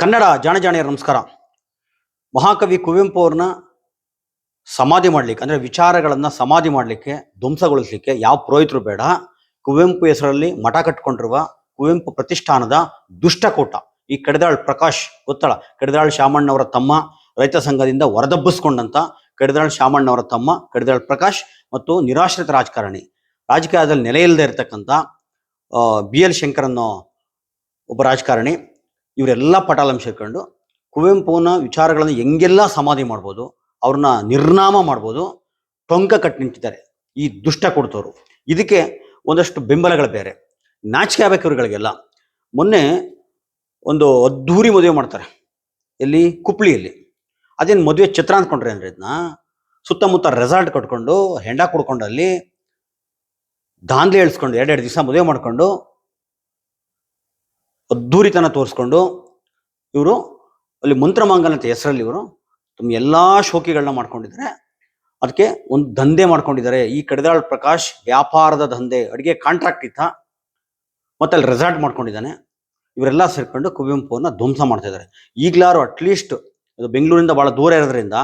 ಕನ್ನಡ ಜಾಣಜಾಣಿಯರ ನಮಸ್ಕಾರ. ಮಹಾಕವಿ ಕುವೆಂಪು ಅವ್ರನ್ನ ಸಮಾಧಿ ಮಾಡ್ಲಿಕ್ಕೆ, ಅಂದರೆ ವಿಚಾರಗಳನ್ನು ಸಮಾಧಿ ಮಾಡಲಿಕ್ಕೆ, ಧ್ವಂಸಗೊಳಿಸಲಿಕ್ಕೆ ಯಾವ ಪುರೋಹಿತರು ಬೇಡ. ಕುವೆಂಪು ಹೆಸರಲ್ಲಿ ಮಠ ಕಟ್ಕೊಂಡಿರುವ ಕುವೆಂಪು ಪ್ರತಿಷ್ಠಾನದ ದುಷ್ಟಕೂಟ. ಈ ಕಡಿದಾಳ್ ಪ್ರಕಾಶ್ ಗೊತ್ತಳ ಕಡಿದಾಳ್ ಶಾಮಣ್ಣವರ ತಮ್ಮ ರೈತ ಸಂಘದಿಂದ ಹೊರದಬ್ಬಿಸ್ಕೊಂಡಂತ ಕಡಿದಾಳ್ ಶಾಮಣ್ಣವರ ತಮ್ಮ, ಕಡಿದಾಳ್ ಪ್ರಕಾಶ್ ಮತ್ತು ನಿರಾಶ್ರಿತ ರಾಜಕಾರಣಿ. ರಾಜಕೀಯದಲ್ಲಿ ನೆಲೆಯಿಲ್ಲದೆ ಇರತಕ್ಕಂಥ ಬಿ ಎಲ್ ಶಂಕರ್ ಒಬ್ಬ ರಾಜಕಾರಣಿ ಇವರೆಲ್ಲ ಪಟಾಲಂ ಸೇರ್ಕೊಂಡು ಕುವೆಂಪುನ ವಿಚಾರಗಳನ್ನು ಹೆಂಗೆಲ್ಲ ಸಮಾಧಿ ಮಾಡ್ಬೋದು, ಅವ್ರನ್ನ ನಿರ್ನಾಮ ಮಾಡ್ಬೋದು, ಟೊಂಕ ಕಟ್ಟಿ ನಿಂತಿದ್ದಾರೆ. ಈ ದುಷ್ಟ ಕೊಡ್ತವ್ರು ಇದಕ್ಕೆ ಒಂದಷ್ಟು ಬೆಂಬಲಗಳು ಬೇರೆ. ನಾಚಿಕೆ ಆಗ್ಬೇಕು ಇವ್ರುಗಳಿಗೆಲ್ಲ. ಮೊನ್ನೆ ಒಂದು ಅದ್ಧೂರಿ ಮದುವೆ ಮಾಡ್ತಾರೆ. ಎಲ್ಲಿ? ಕುಪ್ಳಿಯಲ್ಲಿ. ಅದೇನು ಮದುವೆ ಚಿತ್ರ ಅಂದ್ಕೊಂಡ್ರೆ ಅಂದ್ರೆ ಇದನ್ನ ಸುತ್ತಮುತ್ತ ರೆಸಾರ್ಟ್ ಕಟ್ಕೊಂಡು, ಹೆಂಡ ಕುಡ್ಕೊಂಡು ಅಲ್ಲಿ ದಾಂದ್ಲೆ ಎಳ್ಸ್ಕೊಂಡು ಎರಡೆರಡು ದಿವಸ ಮದುವೆ ಮಾಡ್ಕೊಂಡು ಅದ್ದೂರಿತನ ತೋರಿಸ್ಕೊಂಡು ಇವರು ಅಲ್ಲಿ ಮಂತ್ರಮಾಂಗಲ್ ಅಂತ ಹೆಸರಲ್ಲಿ ಇವರು ತಮ್ಮ ಎಲ್ಲ ಶೋಕಿಗಳನ್ನ ಮಾಡ್ಕೊಂಡಿದ್ದಾರೆ. ಅದಕ್ಕೆ ಒಂದು ದಂಧೆ ಮಾಡ್ಕೊಂಡಿದ್ದಾರೆ. ಈ ಕಡದಾಳ್ ಪ್ರಕಾಶ್ ವ್ಯಾಪಾರದ ದಂಧೆ, ಅಡಿಗೆ ಕಾಂಟ್ರಾಕ್ಟ್ ಇತ್ತ. ಮತ್ತೆ ಅಲ್ಲಿ ರೆಸಾರ್ಟ್ ಮಾಡ್ಕೊಂಡಿದ್ದಾನೆ. ಇವರೆಲ್ಲ ಸೇರ್ಕೊಂಡು ಕುವೆಂಪುವನ್ನ ಧ್ವಂಸ ಮಾಡ್ತಾ ಇದ್ದಾರೆ. ಈಗ್ಲಾರು ಅಟ್ಲೀಸ್ಟ್ ಅದು ಬೆಂಗಳೂರಿಂದ ಬಹಳ ದೂರ ಇರೋದ್ರಿಂದ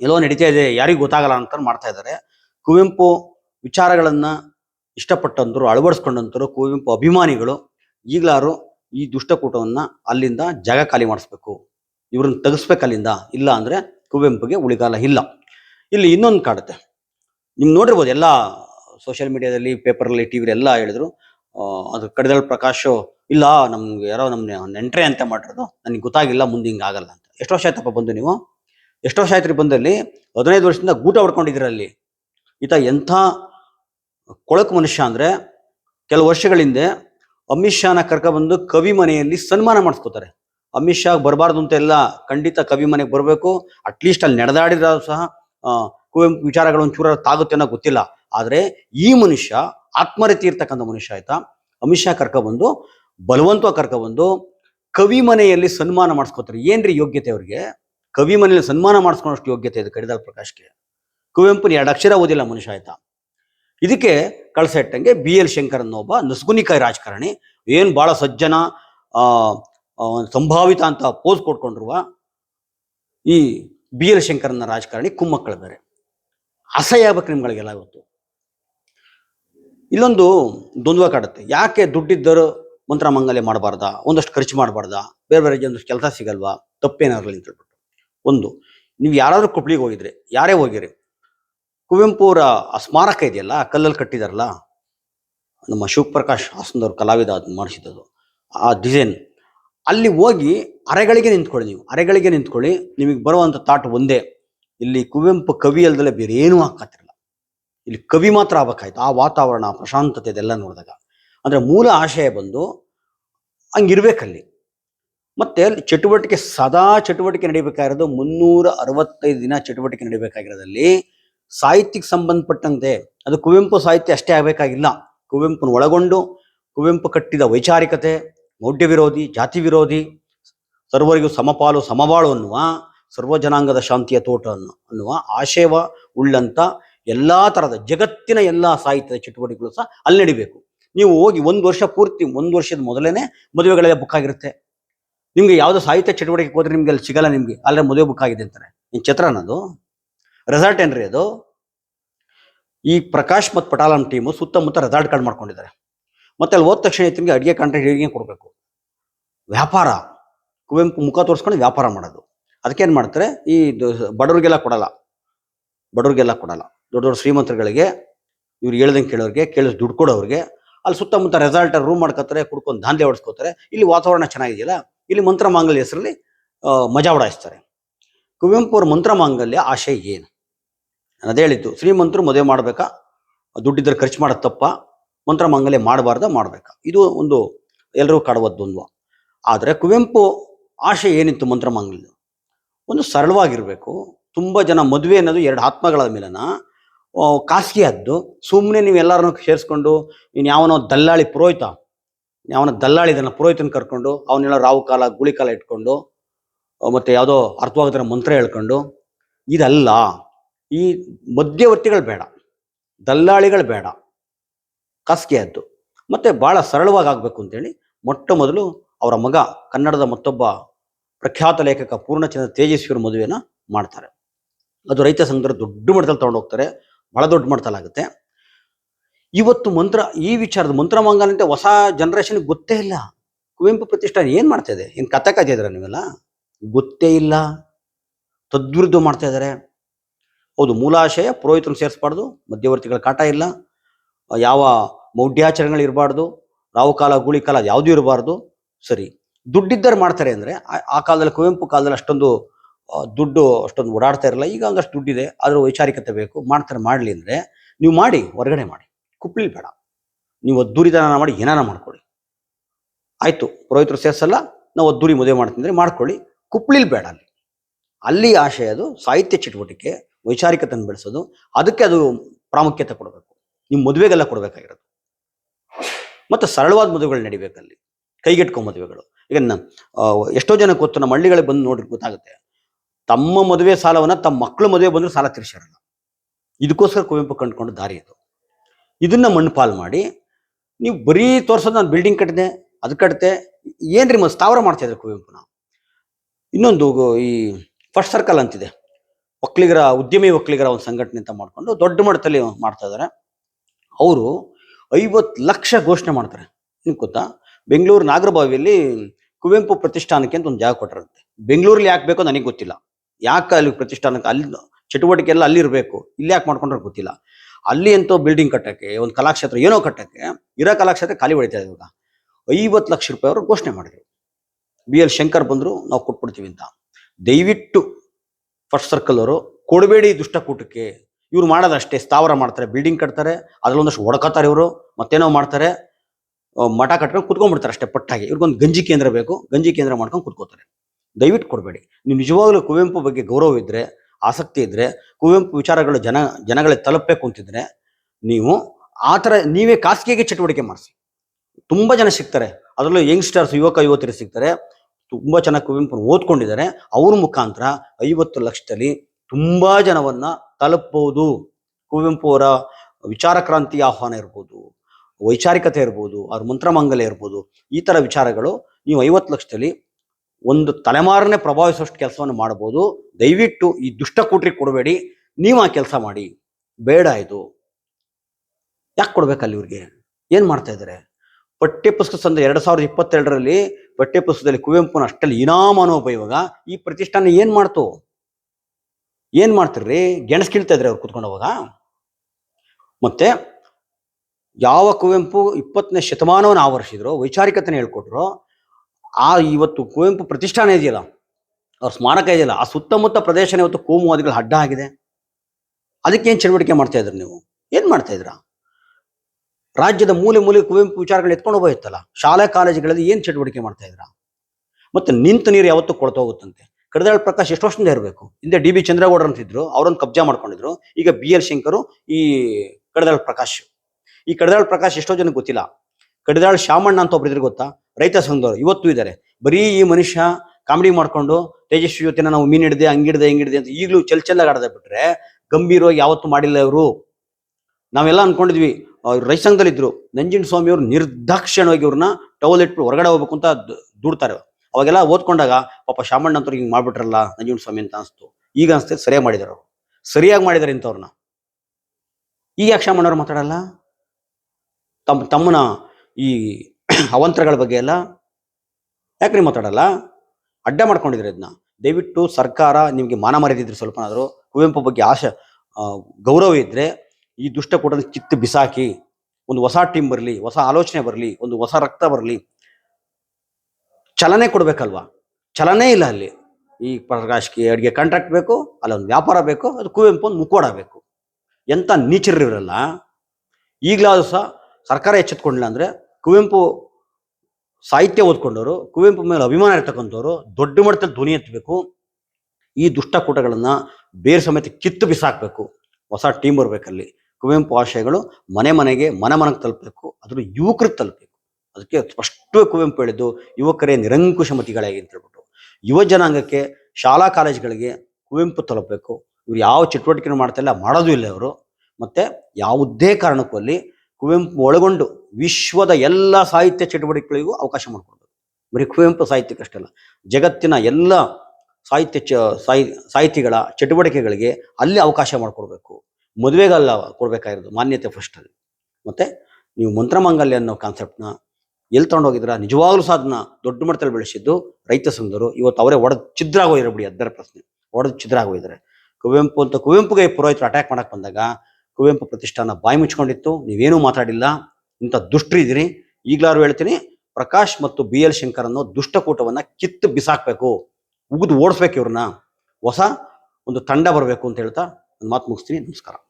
ಎಲ್ಲೋ ನಡೀತಾ ಇದೆ, ಯಾರಿಗೂ ಗೊತ್ತಾಗಲ್ಲ ಅಂತ ಮಾಡ್ತಾ ಇದ್ದಾರೆ. ಕುವೆಂಪು ವಿಚಾರಗಳನ್ನ ಇಷ್ಟಪಟ್ಟಂತರು ಅಳವಡಿಸ್ಕೊಂಡಂತರು ಕುವೆಂಪು ಅಭಿಮಾನಿಗಳು ಈಗ್ಲಾರು ಈ ದುಷ್ಟಕೂಟವನ್ನು ಅಲ್ಲಿಂದ ಜಾಗ ಖಾಲಿ ಮಾಡಿಸ್ಬೇಕು. ಇವ್ರನ್ನ ತೆಗೆಸ್ಬೇಕು ಅಲ್ಲಿಂದ. ಇಲ್ಲ ಅಂದ್ರೆ ಕುವೆಂಪುಗೆ ಉಳಿಗಾಲ ಇಲ್ಲ. ಇಲ್ಲಿ ಇನ್ನೊಂದು ಕಾಡುತ್ತೆ. ನಿಮ್ಗೆ ನೋಡಿರ್ಬೋದು ಎಲ್ಲ ಸೋಷಿಯಲ್ ಮೀಡಿಯಾದಲ್ಲಿ ಪೇಪರಲ್ಲಿ ಟಿವಿಲಿ ಎಲ್ಲ ಹೇಳಿದ್ರು ಅದು ಕಡಿದಳ್ ಪ್ರಕಾಶ್ ಇಲ್ಲ, ನಮ್ಗೆ ಯಾರೋ ನಮ್ಮ ನೆಂಟ್ರೆ ಅಂತ ಮಾಡಿರೋದು, ನನಗೆ ಗೊತ್ತಾಗಿಲ್ಲ, ಮುಂದೆ ಹಿಂಗೆ ಆಗಲ್ಲ ಅಂತ. ಎಷ್ಟು ವರ್ಷ ಆಯ್ತಪ್ಪ ಬಂದು ನೀವು? ಎಷ್ಟು ವರ್ಷ ಆಯ್ತು ಬಂದಲ್ಲಿ? ಹದಿನೈದು ವರ್ಷದಿಂದ ಗೂಟ ಹೊಡ್ಕೊಂಡಿದ್ದೀರ ಅಲ್ಲಿ. ಈತ ಎಂಥ ಕೊಳಕು ಮನುಷ್ಯ ಅಂದರೆ ಕೆಲವು ವರ್ಷಗಳ ಹಿಂದೆ ಅಮಿತ್ ಶಾನ ಕರ್ಕೊಬಂದು ಕವಿ ಮನೆಯಲ್ಲಿ ಸನ್ಮಾನ ಮಾಡಿಸ್ಕೋತಾರೆ. ಅಮಿತ್ ಶಾ ಬರಬಾರ್ದು ಅಂತ ಎಲ್ಲ ಖಂಡಿತ ಕವಿ ಮನೆಗೆ ಬರಬೇಕು. ಅಟ್ಲೀಸ್ಟ್ ಅಲ್ಲಿ ನಡೆದಾಡಿದ್ರು ಸಹ ಕುವೆಂಪು ವಿಚಾರಗಳು ಒಂಚೂರ ತಾಗುತ್ತೆ ಅನ್ನೋ ಗೊತ್ತಿಲ್ಲ. ಆದ್ರೆ ಈ ಮನುಷ್ಯ, ಆತ್ಮರೀತಿ ಇರ್ತಕ್ಕಂಥ ಮನುಷ್ಯ ಆಯ್ತಾ, ಅಮಿತ್ ಶಾ ಕರ್ಕೊಬಂದು ಬಲವಂತವಾಗಿ ಕರ್ಕೊಬಂದು ಕವಿ ಮನೆಯಲ್ಲಿ ಸನ್ಮಾನ ಮಾಡಿಸ್ಕೋತಾರೆ. ಏನ್ರಿ ಯೋಗ್ಯತೆ ಅವ್ರಿಗೆ? ಕವಿ ಮನೆಯಲ್ಲಿ ಸನ್ಮಾನ ಮಾಡಿಸ್ಕೊಳೋಷ್ಟು ಯೋಗ್ಯತೆ ಇದೆ ಕಡಿದಾಳ್ ಪ್ರಕಾಶ್ಗೆ. ಕುವೆಂಪುನ ಎರಡು ಅಕ್ಷರ ಓದಿಲ್ಲ ಮನುಷ್ಯ ಆಯ್ತಾ. ಇದಕ್ಕೆ ಕಳ್ಸ ಇಟ್ಟಂಗೆ ಬಿ ಎಲ್ ಶಂಕರ್ ಅನ್ನೋ ಒಬ್ಬ ನಸ್ಗುನಿಕಾಯಿ ರಾಜಕಾರಣಿ, ಏನು ಭಾಳ ಸಜ್ಜನ ಸಂಭಾವಿತ ಅಂತ ಪೋಸ್ ಕೊಟ್ಕೊಂಡಿರುವ ಈ ಬಿ ಎಲ್ ಶಂಕರನ್ನ ರಾಜಕಾರಣಿ ಕುಮ್ಮಕ್ಕಳು ಬೇರೆ. ಅಸಹ್ಯ ಆಗ್ಬೇಕು ನಿಮ್ಗಳಿಗೆಲ್ಲ ಇವತ್ತು. ಇಲ್ಲೊಂದು ದ್ವಂದ್ವ ಕಾಡುತ್ತೆ. ಯಾಕೆ ದುಡ್ಡಿದ್ದರು ಮಂತ್ರ ಮಂಗಲ್ಯ ಮಾಡಬಾರ್ದಾ? ಒಂದಷ್ಟು ಖರ್ಚು ಮಾಡಬಾರ್ದಾ? ಬೇರೆ ಬೇರೆ ಒಂದಷ್ಟು ಕೆಲಸ ಸಿಗಲ್ವಾ? ತಪ್ಪೇನಾಗಲಿ ಅಂತ ಹೇಳ್ಬಿಟ್ಟು. ಒಂದು, ನೀವು ಯಾರಾದ್ರೂ ಕೊಪ್ಪಳಿಗೆ ಹೋಗಿದ್ರೆ, ಯಾರೇ ಹೋಗಿರಿ ಕುವೆಂಪು ಅವರ ಸ್ಮಾರಕ ಇದೆಯಲ್ಲ ಕಲ್ಲಲ್ಲಿ ಕಟ್ಟಿದಾರಲ್ಲ, ನಮ್ಮ ಶಿವಪ್ರಕಾಶ್ ಹಾಸನದವ್ರ ಕಲಾವಿದ ಅದನ್ನ ಮಾಡಿಸಿದ್ದು ಆ ಡಿಸೈನ್ ಅಲ್ಲಿ ಹೋಗಿ ಅರೆಗಳಿಗೆ ನಿಂತ್ಕೊಳ್ಳಿ ನೀವು, ಅರೆಗಳಿಗೆ ನಿಂತ್ಕೊಳ್ಳಿ, ನಿಮಗೆ ಬರುವಂಥ ತಾಟ್ ಒಂದೇ. ಇಲ್ಲಿ ಕುವೆಂಪು ಕವಿ ಅಲ್ದಲೆ ಬೇರೆ ಏನೂ ಹಾಕತ್ತಿರಲ್ಲ. ಇಲ್ಲಿ ಕವಿ ಮಾತ್ರ ಆಗ್ಬೇಕಾಯ್ತು, ಆ ವಾತಾವರಣ ಪ್ರಶಾಂತತೆ ಇದೆಲ್ಲ ನೋಡಿದಾಗ. ಅಂದರೆ ಮೂಲ ಆಶಯ ಬಂದು ಹಂಗಿರ್ಬೇಕಲ್ಲಿ. ಮತ್ತೆ ಅಲ್ಲಿ ಚಟುವಟಿಕೆ, ಸದಾ ಚಟುವಟಿಕೆ ನಡಿಬೇಕಾಗಿರೋದು ಮುನ್ನೂರ ಅರವತ್ತೈದು ದಿನ ಚಟುವಟಿಕೆ ನಡಿಬೇಕಾಗಿರೋದಲ್ಲಿ ಸಾಹಿತ್ಯಕ್ಕೆ ಸಂಬಂಧಪಟ್ಟಂತೆ ಅದು ಕುವೆಂಪು ಸಾಹಿತ್ಯ ಅಷ್ಟೇ ಆಗಬೇಕಾಗಿಲ್ಲ. ಕುವೆಂಪುನ ಒಳಗೊಂಡು, ಕುವೆಂಪು ಕಟ್ಟಿದ ವೈಚಾರಿಕತೆ, ಮೌಢ್ಯ ವಿರೋಧಿ, ಜಾತಿ ವಿರೋಧಿ, ಸರ್ವರಿಗೂ ಸಮಪಾಲು ಸಮಬಾಳು ಅನ್ನುವ, ಸರ್ವ ಜನಾಂಗದ ಶಾಂತಿಯ ತೋಟ ಅನ್ನೋ, ಅನ್ನುವ ಆಶಯವ ಉಳ್ಳಂಥ ಎಲ್ಲಾ ಥರದ ಜಗತ್ತಿನ ಎಲ್ಲಾ ಸಾಹಿತ್ಯದ ಚಟುವಟಿಕೆಗಳು ಸಹ ಅಲ್ಲಿ ನಡಿಬೇಕು. ನೀವು ಹೋಗಿ ಒಂದು ವರ್ಷ ಪೂರ್ತಿ, ಒಂದು ವರ್ಷದ ಮೊದಲೇನೆ ಮದುವೆಗಳೆಲ್ಲ ಬುಕ್ ಆಗಿರುತ್ತೆ. ನಿಮಗೆ ಯಾವುದೋ ಸಾಹಿತ್ಯ ಚಟುವಟಿಕೆ ಹೋದ್ರೆ ನಿಮಗೆ ಅಲ್ಲಿ ಸಿಗಲ್ಲ ನಿಮಗೆ. ಅಲ್ಲೇ ಮದುವೆ ಬುಕ್ ಆಗಿದೆ ಅಂತಾರೆ. ನಿಮ್ಮ ಚಿತ್ರ ಅನ್ನೋದು ರೆಸಾರ್ಟ್ ಏನ್ರಿ ಅದು? ಈ ಪ್ರಕಾಶ್ ಮತ್ತು ಪಟಾಲಂ ಟೀಮು ಸುತ್ತಮುತ್ತ ರೆಸಾರ್ಟ್ ಕಾರ್ಡ್ ಮಾಡ್ಕೊಂಡಿದ್ದಾರೆ. ಮತ್ತೆ ಅಲ್ಲಿ ಹೋದ ತಕ್ಷಣ ನಿಮ್ಗೆ ಅಡುಗೆ ಕಾಂಟ್ರಾಕ್ಟ್ ಹೇಗೆ ಕೊಡಬೇಕು? ವ್ಯಾಪಾರ. ಕುವೆಂಪು ಮುಖ ತೋರಿಸ್ಕೊಂಡು ವ್ಯಾಪಾರ ಮಾಡೋದು. ಏನು ಮಾಡ್ತಾರೆ? ಈ ಬಡವ್ರಿಗೆಲ್ಲ ಕೊಡಲ್ಲ. ಬಡವ್ರಿಗೆಲ್ಲ ಕೊಡಲ್ಲ. ದೊಡ್ಡ ದೊಡ್ಡ ಶ್ರೀಮಂತರುಗಳಿಗೆ, ಇವ್ರು ಹೇಳ್ದಂಗೆ ಕೇಳೋರಿಗೆ, ಕೇಳಿಸ್ ದುಡ್ಡು ಕೊಡೋರಿಗೆ, ಅಲ್ಲಿ ಸುತ್ತಮುತ್ತ ರೆಸಾರ್ಟ್ ರೂಮ್ ಮಾಡ್ಕೋತಾರೆ, ಕುಡ್ಕೊಂಡು ದಾಂಧೆ ಹೊಡ್ಸ್ಕೋತಾರೆ ಇಲ್ಲಿ ವಾತಾವರಣ ಚೆನ್ನಾಗಿದೆಯಲ್ಲ? ಇಲ್ಲಿ ಮಂತ್ರ ಮಾಂಗಲ್ಯ ಹೆಸರಲ್ಲಿ ಮಜಾ ಉಡಾಯಿಸ್ತಾರೆ. ಕುವೆಂಪು ಅವ್ರ ಮಂತ್ರ ಮಾಂಗಲ್ಯ ಆಶಯ ಏನು? ಅದೇ ಹೇಳಿದ್ದು ಶ್ರೀಮಂತರು ಮದುವೆ ಮಾಡಬೇಕಾ? ದುಡ್ಡಿದ್ರೆ ಖರ್ಚು ಮಾಡೋದು ತಪ್ಪ. ಮಂತ್ರ ಮಂಗಲ್ಯ ಮಾಡಬಾರ್ದ, ಮಾಡಬೇಕಾ? ಇದು ಒಂದು ಎಲ್ಲರೂ ಕಾಡುವ ದ್ವಂದ್ವ. ಆದರೆ ಕುವೆಂಪು ಆಶೆ ಏನಿತ್ತು ಮಂತ್ರ ಮಂಗಲ್ಯ ಒಂದು ಸರಳವಾಗಿರಬೇಕು. ತುಂಬ ಜನ ಮದುವೆ ಅನ್ನೋದು ಎರಡು ಆತ್ಮಗಳ ಮೇಲನ ಖಾಸಗಿ ಅದ್ದು ಸುಮ್ಮನೆ ನೀವು ಎಲ್ಲರನ್ನೂ ಸೇರಿಸ್ಕೊಂಡು, ನೀನು ಯಾವನೋ ದಲ್ಲಾಳಿ ಪುರೋಹಿತ ಯಾವನ ದಲ್ಲಾಳಿ ಇದನ್ನು ಪುರೋಹಿತನ ಕರ್ಕೊಂಡು ಅವನ್ನೆಲ್ಲ ರಾವು ಕಾಲ, ಗುಳಿ ಕಾಲ ಇಟ್ಕೊಂಡು ಮತ್ತು ಮತ್ತೆ ಯಾವುದೋ ಅರ್ಥವಾಗದ ಮಂತ್ರ ಹೇಳ್ಕೊಂಡು, ಇದಲ್ಲ. ಈ ಮಧ್ಯವರ್ತಿಗಳು ಬೇಡ, ದಲ್ಲಾಳಿಗಳು ಬೇಡ ಖಾಸಗಿಯಾದ್ದು ಮತ್ತು ಭಾಳ ಸರಳವಾಗಿ ಆಗಬೇಕು ಅಂತೇಳಿ ಮೊಟ್ಟ ಮೊದಲು ಅವರ ಮಗ, ಕನ್ನಡದ ಮತ್ತೊಬ್ಬ ಪ್ರಖ್ಯಾತ ಲೇಖಕ ಪೂರ್ಣಚಂದ್ರ ತೇಜಸ್ವಿಯವ್ರ ಮದುವೆನ ಮಾಡ್ತಾರೆ. ಅದು ರೈತ ಸಂಘದ ದೊಡ್ಡ ಮಟ್ಟದಲ್ಲಿ ತೊಗೊಂಡೋಗ್ತಾರೆ ಬಹಳ ದೊಡ್ಡ ಮಟ್ಟದಲ್ಲಾಗುತ್ತೆ ಇವತ್ತು ಮಂತ್ರ, ಈ ವಿಚಾರದ ಮಂತ್ರ ಮಂಗಲಂತೆ ಹೊಸ ಜನರೇಷನ್ ಗೊತ್ತೇ ಇಲ್ಲ. ಕುವೆಂಪು ಪ್ರತಿಷ್ಠಾನ ಏನು ಮಾಡ್ತಾ ಇದೆ? ಏನು ಕತೆ ಇದ್ರ ನೀವೆಲ್ಲ? ಗೊತ್ತೇ ಇಲ್ಲ. ತದ್ವಿರುದ್ಧ ಮಾಡ್ತಾ ಇದ್ದಾರೆ. ಹೌದು, ಮೂಲಾಶಯ ಪುರೋಹಿತರನ್ನು ಸೇರಿಸಬಾರ್ದು, ಮಧ್ಯವರ್ತಿಗಳ ಕಾಟ ಇಲ್ಲ, ಯಾವ ಮೌಢ್ಯಾಚರಣೆಗಳು ಇರಬಾರ್ದು ರಾವು ಕಾಲ ಗೂಳಿ ಕಾಲ ಯಾವುದೂ ಇರಬಾರ್ದು, ಸರಿ. ದುಡ್ಡಿದ್ದರು ಮಾಡ್ತಾರೆ ಅಂದರೆ, ಆ- ಕಾಲದಲ್ಲಿ, ಕುವೆಂಪು ಕಾಲದಲ್ಲಿ ಅಷ್ಟೊಂದು ದುಡ್ಡು ಅಷ್ಟೊಂದು ಓಡಾಡ್ತಾ ಇರಲ್ಲ, ಈಗ ಒಂದಷ್ಟು ದುಡ್ಡಿದೆ ಅದರ ವೈಚಾರಿಕತೆ ಬೇಕು, ಮಾಡ್ತಾರೆ, ಮಾಡಲಿ ಅಂದರೆ, ನೀವು ಮಾಡಿ, ಹೊರಗಡೆ ಮಾಡಿ ಕುಪ್ಲಿ ಬೇಡ. ನೀವು ಅದ್ದೂರಿತನ ಮಾಡಿ ಏನಾರ ಮಾಡ್ಕೊಳ್ಳಿ. ಆಯಿತು, ಪುರೋಹಿತರು ಸೇರಿಸಲ್ಲ, ನಾವು ಅದ್ದೂರಿ ಮದುವೆ ಮಾಡ್ತೀನಿ ಅಂದರೆ ಮಾಡ್ಕೊಳ್ಳಿ ಕುಪ್ಪಳಿಲಿ ಬೇಡ ಅಲ್ಲಿ. ಅಲ್ಲಿ ಆಶಯ ಅದು, ಸಾಹಿತ್ಯ ಚಟುವಟಿಕೆ ವೈಚಾರಿಕತೆಯನ್ನು ಬೆಳೆಸೋದು, ಅದಕ್ಕೆ ಅದು ಪ್ರಾಮುಖ್ಯತೆ ಕೊಡಬೇಕು. ನಿಮ್ಮ ಮದುವೆಗೆಲ್ಲ ಕೊಡಬೇಕಾಗಿರೋದು. ಮತ್ತು ಸರಳವಾದ ಮದುವೆಗಳು ನಡಿಬೇಕಲ್ಲಿ. ಕೈಗೆಟ್ಕೊ ಮದುವೆಗಳು. ಈಗ ಎಷ್ಟೋ ಜನ ಗೊತ್ತು, ನಮ್ಮ ಹಳ್ಳಿಗಳಿಗೆ ಬಂದು ನೋಡ್ರಿ, ಗೊತ್ತಾಗುತ್ತೆ. ತಮ್ಮ ಮದುವೆ ಸಾಲವನ್ನು ತಮ್ಮ ಮಕ್ಕಳು ಮದುವೆ ಬಂದರೂ ಸಾಲ ತೀರಿಸಿರಲ್ಲ ಇದಕ್ಕೋಸ್ಕರ ಕುವೆಂಪು ಕಂಡುಕೊಂಡು ದಾರಿ ಇದು ಇದನ್ನ ಮಣ್ಣು ಪಾಲು ಮಾಡಿ, ನೀವು ಬರೀ ತೋರ್ಸೋದು ನಾನು ಬಿಲ್ಡಿಂಗ್ ಕಟ್ಟಿದೆ ಅದು ಕಟ್ಟಿದೆ ಏನ್ರಿ ಮತ್ತು ಸ್ಥಾವರ ಮಾಡ್ತಾ ಕುವೆಂಪು ನಾವು? ಇನ್ನೊಂದು ಈ ಫಸ್ಟ್ ಸರ್ಕಲ್ ಅಂತಿದೆ. ಒಕ್ಕಲಿಗರ, ಉದ್ಯಮಿ ಒಕ್ಕಲಿಗರ ಒಂದು ಸಂಘಟನೆ ಅಂತ ಮಾಡ್ಕೊಂಡು ದೊಡ್ಡ ಮಟ್ಟದಲ್ಲಿ ಮಾಡ್ತಾ ಇದ್ದಾರೆ ಅವರು ಐವತ್ತು ಲಕ್ಷ ಘೋಷಣೆ ಮಾಡ್ತಾರೆ. ನಿಮ್ಗೆ ಗೊತ್ತಾ? ಬೆಂಗಳೂರು ನಾಗರಬಾವಿಯಲ್ಲಿ ಕುವೆಂಪು ಪ್ರತಿಷ್ಠಾನಕ್ಕೆ ಅಂತ ಒಂದು ಜಾಗ ಕೊಟ್ಟಿರುತ್ತೆ. ಬೆಂಗಳೂರಲ್ಲಿ ಯಾಕೆ ಬೇಕೋ ನನಗೆ ಗೊತ್ತಿಲ್ಲ. ಯಾಕೆ ಅಲ್ಲಿ ಪ್ರತಿಷ್ಠಾನಕ್ಕೆ ಅಲ್ಲಿ ಚಟುವಟಿಕೆ ಎಲ್ಲ ಅಲ್ಲಿ ಇರಬೇಕು? ಇಲ್ಲಿ ಯಾಕೆ ಮಾಡ್ಕೊಂಡ್ರೆ ಗೊತ್ತಿಲ್ಲ. ಅಲ್ಲಿ ಅಂತೂ ಬಿಲ್ಡಿಂಗ್ ಕಟ್ಟಕ್ಕೆ, ಒಂದು ಕಲಾಕ್ಷೇತ್ರ ಏನೋ ಕಟ್ಟಕ್ಕೆ, ಇರೋ ಕಲಾಕ್ಷೇತ್ರ ಖಾಲಿ ಹೊಡಿತಾ ಇವಾಗ. ಐವತ್ತು ಲಕ್ಷ ರೂಪಾಯಿ ಅವರು ಘೋಷಣೆ ಮಾಡಿದ್ರು. ಬಿ ಎಲ್ ಶಂಕರ್ ಬಂದರು, ನಾವು ಕೊಟ್ಬಿಡ್ತೀವಿ ಅಂತ. ದಯವಿಟ್ಟು ಫಸ್ಟ್ ಸರ್ಕಲ್ ಅವರು ಕೊಡಬೇಡಿ ದುಷ್ಟಕೂಟಕ್ಕೆ. ಇವ್ರು ಮಾಡೋದಷ್ಟೇ, ಸ್ಥಾವರ ಮಾಡ್ತಾರೆ, ಬಿಲ್ಡಿಂಗ್ ಕಟ್ತಾರೆ, ಅದ್ರಲ್ಲೊಂದಷ್ಟು ಒಡಕತ್ತಾರೆ ಇವರು, ಮತ್ತೇನೋ ಮಾಡ್ತಾರೆ ಮಠ ಕಟ್ಕೊಂಡು ಕುತ್ಕೊಂಡ್ಬಿಡ್ತಾರೆ ಅಷ್ಟೇ ಪಟ್ಟಾಗಿ. ಇವ್ರಿಗೊಂದು ಗಂಜಿ ಕೇಂದ್ರ ಬೇಕು, ಗಂಜಿ ಕೇಂದ್ರ ಮಾಡ್ಕೊಂಡು ಕುತ್ಕೋತಾರೆ. ದಯವಿಟ್ಟು ಕೊಡಬೇಡಿ. ನೀವು ನಿಜವಾಗ್ಲೂ ಕುವೆಂಪು ಬಗ್ಗೆ ಗೌರವ ಇದ್ದರೆ ಆಸಕ್ತಿ ಇದ್ದರೆ ಕುವೆಂಪು ವಿಚಾರಗಳು ಜನ ಜನಗಳಿಗೆ ತಲುಪಬೇಕು ಅಂತಿದ್ರೆ ನೀವು ಆ ಥರ ನೀವೇ ಖಾಸಗಿಯಾಗಿ ಚಟುವಟಿಕೆ ಮಾಡಿಸಿ. ತುಂಬ ಜನ ಸಿಗ್ತಾರೆ. ಅದರಲ್ಲೂ ಯಂಗ್ಸ್ಟರ್ಸ್, ಯುವಕ, ಯುವತಿಯರು ಸಿಗ್ತಾರೆ. ತುಂಬಾ ಚೆನ್ನಾಗಿ ಕುವೆಂಪು ಓದ್ಕೊಂಡಿದ್ದಾರೆ ಅವ್ರ ಮುಖಾಂತರ ಐವತ್ತು ಲಕ್ಷದಲ್ಲಿ ತುಂಬಾ ಜನವನ್ನ ತಲುಪಬಹುದು ಕುವೆಂಪು ಅವರ ವಿಚಾರ ಕ್ರಾಂತಿ ಆಹ್ವಾನ ಇರ್ಬೋದು, ವೈಚಾರಿಕತೆ ಇರ್ಬೋದು, ಅವ್ರ ಮಂತ್ರಮಂಗಲ ಇರ್ಬೋದು. ಈ ಥರ ವಿಚಾರಗಳು ನೀವು ಐವತ್ತು ಲಕ್ಷದಲ್ಲಿ ಒಂದು ತಲೆಮಾರನ್ನೇ ಪ್ರಭಾವಿಸುವಷ್ಟು ಕೆಲಸವನ್ನು ಮಾಡಬಹುದು ದಯವಿಟ್ಟು ಈ ದುಷ್ಟಕೂಟ್ರಿಗೆ ಕೊಡಬೇಡಿ. ನೀವು ಆ ಕೆಲಸ ಮಾಡಿ. ಬೇಡ ಇದು. ಯಾಕೆ ಕೊಡ್ಬೇಕಲ್ಲಿ ಇವ್ರಿಗೆ? ಏನು ಮಾಡ್ತಾ ಇದ್ದಾರೆ ಪಠ್ಯ ಪುಸ್ತಕ ಸಂದ ಎರಡ್ ಸಾವಿರದ ಇಪ್ಪತ್ತೆರಡರಲ್ಲಿ ಪಠ್ಯ ಪುಸ್ತಕದಲ್ಲಿ ಕುವೆಂಪುನ ಅಷ್ಟಲ್ಲಿ ಅನುಭವ ಇವಾಗ ಈ ಪ್ರತಿಷ್ಠಾನ ಏನ್ ಮಾಡ್ತು? ಏನ್ ಮಾಡ್ತಿರ್ರಿ? ಗೆಣಸ್ ಕೀಳ್ತಾ ಇದ್ರಿ ಅವ್ರು ಕುತ್ಕೊಂಡು ಮತ್ತೆ ಯಾವ ಕುವೆಂಪು ಇಪ್ಪತ್ತನೇ ಶತಮಾನವನ್ನು ಆವರಿಸಿದ್ರು, ವೈಚಾರಿಕತೆನ ಹೇಳ್ಕೊಟ್ರು, ಆ ಇವತ್ತು ಕುವೆಂಪು ಪ್ರತಿಷ್ಠಾನ ಇದೆಯಲ್ಲ, ಅವ್ರ ಸ್ಮಾರಕ ಇದೆಯಲ್ಲ, ಆ ಸುತ್ತಮುತ್ತ ಪ್ರದೇಶನೇ ಇವತ್ತು ಕೋಮುವಾದಿಗಳು ಅಡ್ಡ ಆಗಿದೆ. ಅದಕ್ಕೇನ್ ಚಟುವಟಿಕೆ ಮಾಡ್ತಾ ಇದ್ರಿ ನೀವು? ಏನು ಮಾಡ್ತಾ ಇದ್ರ ರಾಜ್ಯದ ಮೂಲೆ ಮೂಲೆ ಕುವೆಂಪು ವಿಚಾರಗಳು ಎತ್ಕೊಂಡು ಹೋಗಿತ್ತಲ್ಲ ಶಾಲಾ ಕಾಲೇಜುಗಳಲ್ಲಿ ಏನು ಚಟುವಟಿಕೆ ಮಾಡ್ತಾ ಇದ್ರ? ಮತ್ತೆ ನಿಂತ ನೀರು ಯಾವತ್ತೂ ಕೊಳ್ತಾ ಹೋಗುತ್ತಂತೆ. ಕಡದಾಳ್ ಪ್ರಕಾಶ್ ಎಷ್ಟು ಇರಬೇಕು? ಹಿಂದೆ ಡಿ ಬಿ ಚಂದ್ರಗೌಡರು ಅಂತಿದ್ರು, ಅವ್ರನ್ನ ಕಬ್ಜಾ ಮಾಡ್ಕೊಂಡಿದ್ರು, ಈಗ ಬಿ ಎಲ್ ಶಂಕರು, ಈ ಕಡದಾಳ್ ಪ್ರಕಾಶ್. ಈ ಕಡದಾಳ್ ಪ್ರಕಾಶ್ ಎಷ್ಟೋ ಜನಕ್ಕೆ ಗೊತ್ತಿಲ್ಲ. ಕಡದಾಳ್ ಶಾಮಣ್ಣ ಅಂತ ಒಬ್ರು ಇದ್ರೆ ಗೊತ್ತಾ? ರೈತ ಸಂಘದವರು, ಇವತ್ತು ಇದ್ದಾರೆ ಬರೀ ಈ ಮನುಷ್ಯ ಕಾಮಿಡಿ ಮಾಡ್ಕೊಂಡು ತೇಜಸ್ವಿ ಜೊತೆನ ನಾವು ಮೀನ್ ಹಿಡ್ದೆ ಹಂಗಿಡ್ದೆ ಹಿಂಗಿಡ್ದೆ ಅಂತ ಈಗಲೂ ಚಲ್ ಚೆಲ್ಲಾಗಿ ಆಡದೆ ಬಿಟ್ರೆ ಗಂಭೀರವಾಗಿ ಯಾವತ್ತು ಮಾಡಿಲ್ಲ ಇವರು. ನಾವೆಲ್ಲ ಅನ್ಕೊಂಡಿದ್ವಿ ಅವ್ರು ಇದ್ರು. ನಂಜಿನ ಸ್ವಾಮಿ ಅವರು ನಿರ್ದಾಕ್ಷಿಣ್ಯವಾಗಿ ಇವ್ರನ್ನ ಟವಲ್ ಇಟ್ಟು ಹೊರಗಡೆ ಹೋಗ್ಬೇಕು ಅಂತ ದೂಡ್ತಾರೆ. ಅವಾಗೆಲ್ಲ ಓದ್ಕೊಂಡಾಗ ಪಾಪ ಶಾಮಣ್ಣ ಅಂತವ್ರು ಹಿಂಗೆ ಮಾಡ್ಬಿಟ್ರಲ್ಲ ನಂಜುಂಡ ಸ್ವಾಮಿ ಅಂತ ಅನಿಸ್ತು. ಈಗ ಅನಿಸ್ತು ಸರಿಯಾಗಿ ಮಾಡಿದಾರೆ ಅವರು. ಸರಿಯಾಗಿ ಮಾಡಿದಾರೆ ಇಂಥವ್ರನ್ನ. ಈಗ ಯಾಕೆ ಶಾಮಣ್ಣವ್ರು ಮಾತಾಡಲ್ಲ? ತಮ್ಮ ತಮ್ಮನ ಈ ಅವಂತರಗಳ ಬಗ್ಗೆ ಎಲ್ಲ ಯಾಕ್ರಿ ಮಾತಾಡಲ್ಲ? ಅಡ್ಡ ಮಾಡ್ಕೊಂಡಿದ್ರೆ ಇದನ್ನ ದಯವಿಟ್ಟು ಸರ್ಕಾರ ನಿಮಗೆ ಮಾನ ಮರ್ಯಾದಿದ್ರೆ ಸ್ವಲ್ಪನಾದರೂ, ಕುವೆಂಪು ಬಗ್ಗೆ ಆಶೆ ಗೌರವ ಇದ್ರೆ ಈ ದುಷ್ಟಕೂಟದ ಕಿತ್ತು ಬಿಸಾಕಿ, ಒಂದು ಹೊಸ ಟೀಮ್ ಬರಲಿ, ಹೊಸ ಆಲೋಚನೆ ಬರಲಿ, ಒಂದು ಹೊಸ ರಕ್ತ ಬರಲಿ, ಚಲನೆ ಕೊಡಬೇಕಲ್ವಾ? ಚಲನೆ ಇಲ್ಲ ಅಲ್ಲಿ. ಈ ಪ್ರಕಾಶ್ಗೆ ಅಡಿಗೆ ಕಾಂಟ್ರಾಕ್ಟ್ ಬೇಕು, ಅಲ್ಲೊಂದು ವ್ಯಾಪಾರ ಬೇಕು, ಅದು ಕುವೆಂಪು ಒಂದು ಮುಕ್ಕೋಡ ಬೇಕು. ಎಂತ ನೀಚರಿರಲ್ಲ ಈಗಲಾದ್ರೂ ಸಹ ಸರ್ಕಾರ ಎಚ್ಚೆತ್ಕೊಂಡಿಲ್ಲ ಅಂದ್ರೆ ಕುವೆಂಪು ಸಾಹಿತ್ಯ ಓದ್ಕೊಂಡವರು, ಕುವೆಂಪು ಮೇಲೆ ಅಭಿಮಾನ ಇರ್ತಕ್ಕಂಥವ್ರು ದೊಡ್ಡ ಮಟ್ಟದಲ್ಲಿ ಧ್ವನಿ ಎತ್ತಬೇಕು. ಈ ದುಷ್ಟಕೂಟಗಳನ್ನ ಬೇರೆ ಸಮೇತ ಕಿತ್ತು ಬಿಸಾಕಬೇಕು. ಹೊಸ ಟೀಮ್ ಬರ್ಬೇಕಲ್ಲಿ. ಕುವೆಂಪು ಆಶಯಗಳು ಮನೆ ಮನೆಗೆ ಮನ ಮನಕ್ಕೆ ತಲುಪಬೇಕು ಅದನ್ನು ಯುವಕರು ತಲುಪಬೇಕು. ಅದಕ್ಕೆ ಸ್ಪಷ್ಟವಾಗಿ ಕುವೆಂಪು ಹೇಳಿದ್ದು, ಯುವಕರೇ ನಿರಂಕುಶ ಮತಿಗಳಾಗಿ ಅಂತ ಹೇಳ್ಬಿಟ್ಟು. ಯುವ ಜನಾಂಗಕ್ಕೆ ಶಾಲಾ ಕಾಲೇಜುಗಳಿಗೆ ಕುವೆಂಪು ತಲುಪಬೇಕು. ಇವ್ರು ಯಾವ ಚಟುವಟಿಕೆ ಮಾಡ್ತಾ ಇಲ್ಲ, ಮಾಡೋದು ಇಲ್ಲ ಅವರು ಮತ್ತೆ ಯಾವುದೇ ಕಾರಣಕ್ಕೂ ಅಲ್ಲಿ ಕುವೆಂಪು ಒಳಗೊಂಡು ವಿಶ್ವದ ಎಲ್ಲ ಸಾಹಿತ್ಯ ಚಟುವಟಿಕೆಗಳಿಗೂ ಅವಕಾಶ ಮಾಡಿಕೊಡ್ಬೇಕು. ಬರೀ ಕುವೆಂಪು ಸಾಹಿತ್ಯಕ್ಕಷ್ಟೇ ಅಲ್ಲ, ಜಗತ್ತಿನ ಎಲ್ಲ ಸಾಹಿತ್ಯ ಚ, ಸಾಹಿ, ಸಾಹಿತಿಗಳ ಚಟುವಟಿಕೆಗಳಿಗೆ ಅಲ್ಲಿ ಅವಕಾಶ ಮಾಡಿಕೊಡ್ಬೇಕು. ಮದುವೆಗಲ್ಲ ಕೊಡಬೇಕಾಗಿರೋದು, ಮಾನ್ಯತೆ ಫಸ್ಟಲ್ಲಿ ಮತ್ತು ನೀವು ಮಂತ್ರಮಾಂಗಲ್ಯ ಅನ್ನೋ ಕಾನ್ಸೆಪ್ಟ್ನ ಎಲ್ಲಿ ತಗೊಂಡೋಗಿದ್ರ ನಿಜವಾಗ್ಲೂ ಸಹ ಅದನ್ನ ದೊಡ್ಡ ಮಟ್ಟದಲ್ಲಿ ಬೆಳೆಸಿದ್ದು ರೈತ ಸಂಘದರು ಇವತ್ತು ಅವರೇ ಒಡೆದು ಚಿದ್ರ ಆಗೋಗಿರೋ ಬಿಡಿ ಅದರ ಪ್ರಶ್ನೆ. ಒಡೆದು ಚಿದ್ರ ಆಗೋಗಿದ್ದಾರೆ ಕುವೆಂಪು ಅಂತ ಕುವೆಂಪುಗೆ ಪುರೋಹಿತರು ಅಟ್ಯಾಕ್ ಮಾಡಕ್ಕೆ ಬಂದಾಗ ಕುವೆಂಪು ಪ್ರತಿಷ್ಠಾನ ಬಾಯಿ ಮುಚ್ಕೊಂಡಿತ್ತು. ನೀವೇನೂ ಮಾತಾಡಿಲ್ಲ. ಇಂಥ ದುಷ್ಟರು ಇದ್ದೀರಿ. ಈಗಲಾರು ಹೇಳ್ತೀನಿ, ಪ್ರಕಾಶ್ ಮತ್ತು ಬಿ ಎಲ್ ಶಂಕರ್ ಅನ್ನೋ ದುಷ್ಟಕೂಟವನ್ನು ಕಿತ್ತು ಬಿಸಾಕ್ಬೇಕು. ಉಗಿದು ಓಡಿಸ್ಬೇಕು ಇವ್ರನ್ನ. ಹೊಸ ಒಂದು ತಂಡ ಬರಬೇಕು ಅಂತ ಹೇಳ್ತಾ ನನ್ನ ಮಾತು ಮುಗಿಸ್ತೀನಿ. ನಮಸ್ಕಾರ.